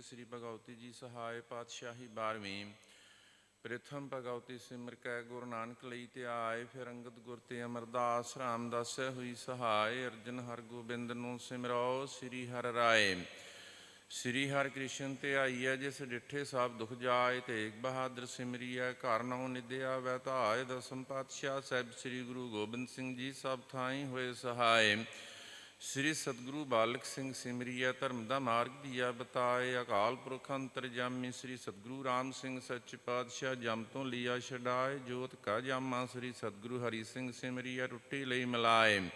ਸ੍ਰੀ ਭਗਵਤੀ ਜੀ ਸਹਾਇ ਪਾਤਸ਼ਾਹੀ 12ਵੀਂ ਪ੍ਰਥਮ ਭਗਵਤੀ ਸਿਮਰ ਕੈ, ਗੁਰੂ ਨਾਨਕ ਲਈ ਤੇ ਆਏ, ਫਿਰ ਅੰਗਦ ਗੁਰ ਤੇ ਅਮਰਦਾਸ ਰਾਮਦਾਸ ਹੋਈ ਸਹਾਇ, ਅਰਜਨ ਹਰ ਗੋਬਿੰਦ ਨੂੰ ਸਿਮਰੋ, ਸ੍ਰੀ ਹਰਿ ਰਾਏ। ਸ੍ਰੀ ਹਰਿ ਕ੍ਰਿਸ਼ਨ ਤੇ ਆਈਐ, ਜਿਸ ਡਿਠੇ ਸਭ ਦੁਖ ਜਾਏ ਤੇਗ ਬਹਾਦਰ ਸਿਮਰੀਐ, ਘਰ ਨਉ ਨਿਦਿਆ ਵੈ ਧਾਇ ਦਸਮ ਪਾਤਸ਼ਾਹ ਸਾਹਿਬ ਸ੍ਰੀ ਗੁਰੂ ਗੋਬਿੰਦ ਸਿੰਘ ਜੀ, ਸਭ ਥਾਈ ਹੋਏ ਸਹਾਇ। ਸ੍ਰੀ ਸਤਿਗੁਰੂ ਬਾਲਕ ਸਿੰਘ ਸਿਮਰੀਆ ਧਰਮ ਦਾ ਮਾਰਗ ਦੀਆ ਬਤਾਏ, ਅਕਾਲ ਪੁਰਖ ਅੰਤਰਜਾਮੀ ਸ੍ਰੀ ਸਤਿਗੁਰੂ ਰਾਮ ਸਿੰਘ ਸੱਚ ਪਾਤਸ਼ਾਹ ਜਮ ਤੋਂ ਲੀਆ ਛਡਾਏ, ਜੋਤ ਕਾ ਜਾਮਾ ਸ੍ਰੀ ਸਤਿਗੁਰੂ ਹਰੀ ਸਿੰਘ ਸਿਮਰੀਆ ਟੁੱਟੀ ਲਈ ਮਿਲਾਏ।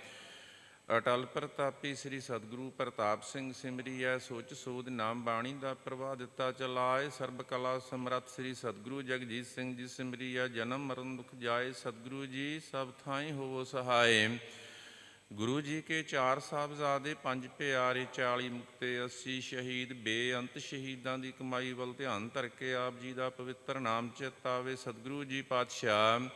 ਅਟਲ ਪ੍ਰਤਾਪੀ ਸ੍ਰੀ ਸਤਿਗੁਰੂ ਪ੍ਰਤਾਪ ਸਿੰਘ ਸਿਮਰੀਐ ਸੋਚ ਸੋਧ ਨਾਮ ਬਾਣੀ ਦਾ ਪ੍ਰਵਾਹ ਦਿੱਤਾ ਚਲਾਏ। ਸਰਬ ਕਲਾ ਸਮਰੱਥ ਸ੍ਰੀ ਸਤਿਗੁਰੂ ਜਗਜੀਤ ਸਿੰਘ ਜੀ ਸਿਮਰੀਐ ਜਨਮ ਮਰਨ ਦੁਖ ਜਾਏ। ਸਤਿਗੁਰੂ ਜੀ ਸਭ ਥਾਈ ਹੋਵੋ ਸਹਾਏ। ਗੁਰੂ ਜੀ ਕੇ ਚਾਰ ਸਾਹਿਬਜ਼ਾਦੇ, ਪੰਜ ਪਿਆਰੇ 40 ਮੁਕਤੇ 80 ਸ਼ਹੀਦ, ਬੇਅੰਤ ਸ਼ਹੀਦਾਂ ਦੀ ਕਮਾਈ ਵੱਲ ਧਿਆਨ ਧਰ ਕੇ ਆਪ ਜੀ ਦਾ ਪਵਿੱਤਰ ਨਾਮ ਚਿਤਾਵੇ ਸਤਿਗੁਰੂ ਜੀ ਪਾਤਸ਼ਾਹ।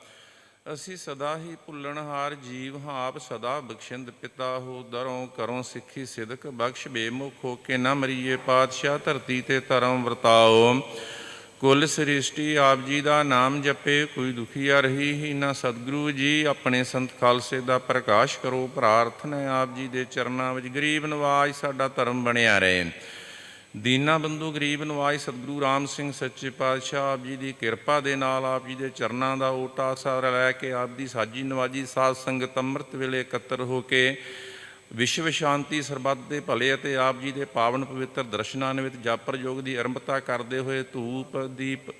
ਅਸੀਂ ਸਦਾ ਹੀ ਭੁੱਲਣਹਾਰ ਜੀਵ ਹਾਂ, ਆਪ ਸਦਾ ਬਖਸ਼ਿੰਦ ਪਿਤਾ ਹੋ, ਦਰੋਂ ਕਰੋਂ ਸਿੱਖੀ ਸਿਦਕ ਬਖਸ਼ ਬੇਮੁਖ ਹੋ, ਕੇ ਨਾ ਮਰੀਏ ਪਾਤਸ਼ਾਹ ਧਰਤੀ ਤੇ ਧਰਮ ਵਰਤਾਓ। ਕੁੱਲ ਸ੍ਰਿਸ਼ਟੀ ਆਪ ਜੀ ਦਾ ਨਾਮ ਜਪੇ, ਕੋਈ ਦੁਖੀਆ ਰਹੀ ਹੀ ਨਾ ਸਤਿਗੁਰੂ ਜੀ, ਆਪਣੇ ਸੰਤ ਖਾਲਸੇ ਦਾ ਪ੍ਰਕਾਸ਼ ਕਰੋ, ਪ੍ਰਾਰਥਨਾ ਹੈ ਆਪ ਜੀ ਦੇ ਚਰਨਾਂ ਵਿੱਚ, ਗਰੀਬ ਨਵਾਜ ਸਾਡਾ ਧਰਮ ਬਣਿਆ ਰਹੇ। ਦੀਨਾ ਬੰਧੂ, ਗਰੀਬ ਨਵਾਜ ਸਤਿਗੁਰੂ ਰਾਮ ਸਿੰਘ ਸੱਚੇ ਪਾਤਸ਼ਾਹ, ਆਪ ਜੀ ਦੀ ਕਿਰਪਾ ਦੇ ਨਾਲ ਆਪ ਜੀ ਦੇ ਚਰਨਾਂ ਦਾ ਓਟਾ ਸਾਰ ਲੈ ਕੇ, ਆਪ ਦੀ ਸਾਜੀ ਨਵਾਜੀ ਸਾਧ ਸੰਗਤ ਅੰਮ੍ਰਿਤ ਵੇਲੇ ਇਕੱਤਰ ਹੋ ਕੇ ਵਿਸ਼ਵ ਸ਼ਾਂਤੀ ਸਰਬੱਤ ਦੇ ਭਲੇ ਅਤੇ ਆਪ ਜੀ ਦੇ ਪਾਵਨ ਪਵਿੱਤਰ ਦਰਸ਼ਨਾਂ ਵਿੱਚ ਜਾਪਰ ਯੋਗ ਦੀ ਆਰੰਭਤਾ ਕਰਦੇ ਹੋਏ ਧੂਪ, ਦੀਪ,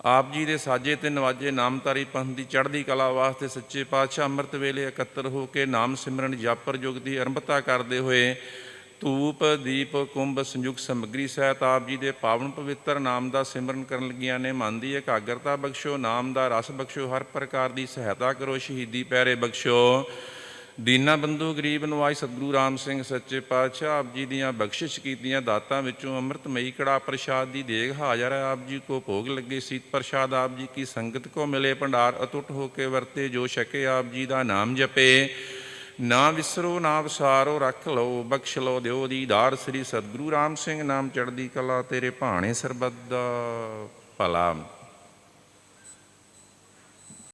ਆਪ ਜੀ ਦੇ ਸਾਜੇ ਤੇ ਨਵਾਜੇ ਨਾਮਤਾਰੀ ਪੰਥ ਦੀ ਚੜ੍ਹਦੀ ਕਲਾ ਵਾਸਤੇ ਸੱਚੇ ਪਾਤਸ਼ਾਹ ਅੰਮ੍ਰਿਤ ਵੇਲੇ ਇਕੱਤਰ ਹੋ ਕੇ ਨਾਮ ਸਿਮਰਨ ਜਾਪਰ ਯੁਗ ਦੀ ਅਰੰਭਤਾ ਕਰਦੇ ਹੋਏ ਧੂਪ, ਦੀਪ, ਕੁੰਭ, ਸੰਯੁਕਤ ਸਮਗਰੀ ਸਹਿਤ ਆਪ ਜੀ ਦੇ ਪਾਵਨ ਪਵਿੱਤਰ ਨਾਮ ਦਾ ਸਿਮਰਨ ਕਰਨ ਲੱਗੀਆਂ ਨੇ। ਮਨ ਦੀ ਇਕਾਗਰਤਾ ਬਖਸ਼ੋ, ਨਾਮ ਦਾ ਰਸ ਬਖਸ਼ੋ, ਹਰ ਪ੍ਰਕਾਰ ਦੀ ਸਹਾਇਤਾ ਕਰੋ, ਸ਼ਹੀਦੀ ਪੈਰੇ ਬਖਸ਼ੋ। ਦੀਨਾ ਬੰਧੂ ਗਰੀਬ ਨਵਾਜ ਸਤਿਗੁਰੂ ਰਾਮ ਸਿੰਘ ਸੱਚੇ ਪਾਤਸ਼ਾਹ, ਆਪ ਜੀ ਦੀਆਂ ਬਖਸ਼ਿਸ਼ ਕੀਤੀਆਂ ਦਾਤਾਂ ਵਿੱਚੋਂ ਅੰਮ੍ਰਿਤਮਈ ਕੜਾ ਪ੍ਰਸ਼ਾਦ ਦੀ ਦੇਗ ਹਾਜ਼ਰ ਹੈ। ਆਪ ਜੀ ਕੋ ਭੋਗ ਲੱਗੇ ਸੀਤ ਪ੍ਰਸ਼ਾਦ, ਆਪ ਜੀ ਕੀ ਸੰਗਤ ਕੋ ਮਿਲੇ ਭੰਡਾਰ ਅਟੁੱਟ ਹੋ ਕੇ ਵਰਤੇ ਜੋ ਛਕੇ, ਆਪ ਜੀ ਦਾ ਨਾਮ ਜਪੇ। ਨਾ ਵਿਸਰੋ, ਨਾ ਵਿਸਾਰੋ, ਰੱਖ ਲਓ, ਬਖਸ਼ ਲਓ, ਦਿਓ ਦੀਦਾਰ ਸ੍ਰੀ ਸਤਿਗੁਰੂ ਰਾਮ ਸਿੰਘ, ਨਾਮ ਚੜ੍ਹਦੀ ਕਲਾ ਤੇਰੇ ਭਾਣੇ ਸਰਬੱਤ ਦਾ ਭਲਾ।